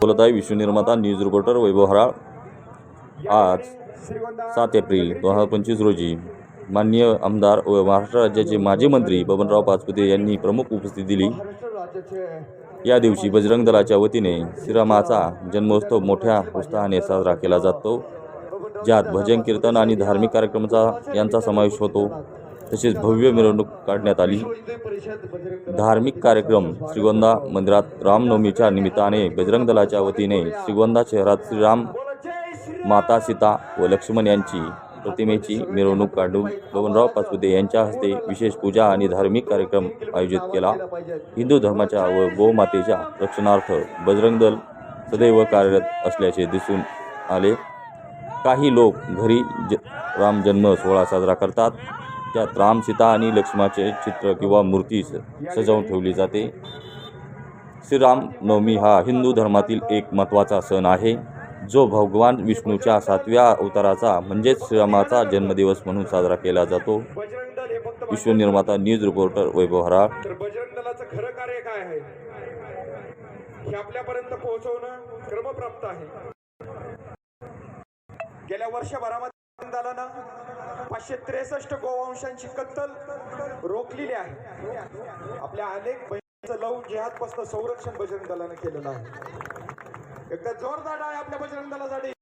बोलत आहे विश्वनिर्माता news reporter वैभव हराळ. आज सात एप्रिल दोन हजार पंचवीस रोजी माननीय आमदार व महाराष्ट्र राज्याचे माजी मंत्री बबनराव पाचपुते यांनी प्रमुख उपस्थिती दिली. या दिवशी बजरंग दलाच्या वतीने श्रीरामाचा जन्मोत्सव मोठ्या उत्साहाने साजरा केला जातो. ज्यात भजन कीर्तन आणि धार्मिक कार्यक्रमाचा यांचा समावेश होतो. तसेच भव्य मिरवणूक काढण्यात आली. धार्मिक कार्यक्रम श्रीगोंदा मंदिरात रामनवमीच्या निमित्ताने बजरंग दलाच्या वतीने श्रीगोंदा शहरात श्रीराम माता सीता व लक्ष्मण यांची प्रतिमेची मिरवणूक काढून बबनराव पाचपुते यांच्या हस्ते विशेष पूजा आणि धार्मिक कार्यक्रम आयोजित केला. हिंदू धर्माच्या व गोमातेच्या रक्षणार्थ बजरंग दल सदैव कार्यरत असल्याचे दिसून आले. काही लोक घरी ज राम जन्म सोहळा साजरा करतात. त्यात राम सीता आणि लक्ष्मणाचे चित्र किंवा मूर्ती स- सजवून ठेवली जाते. श्रीराम नवमी हा हिंदू धर्मातील एक महत्त्वाचा सण आहे जो भगवान विष्णूच्या सातव्या अवताराचा म्हणजेच श्रीरामाचा जन्मदिवस म्हणून साजरा केला जातो. विश्वनिर्माता न्यूज रिपोर्टर वैभव हरा खरं कार्य काय आहे? हे आपल्यापर्यंत पोहोचवणं क्रमप्राप्त आहे. गेल्या वर्षभरामध्ये दलानं पाचशे त्रेसष्ट गोवंशांची कत्तल रोखलेली आहे. आपल्या अनेक बहिणीचं लव जिहादपासून संरक्षण बजरंग दलानं केलेलं आहे. एकदा जोरदार आहे आपल्या बजरंग दलासाठी.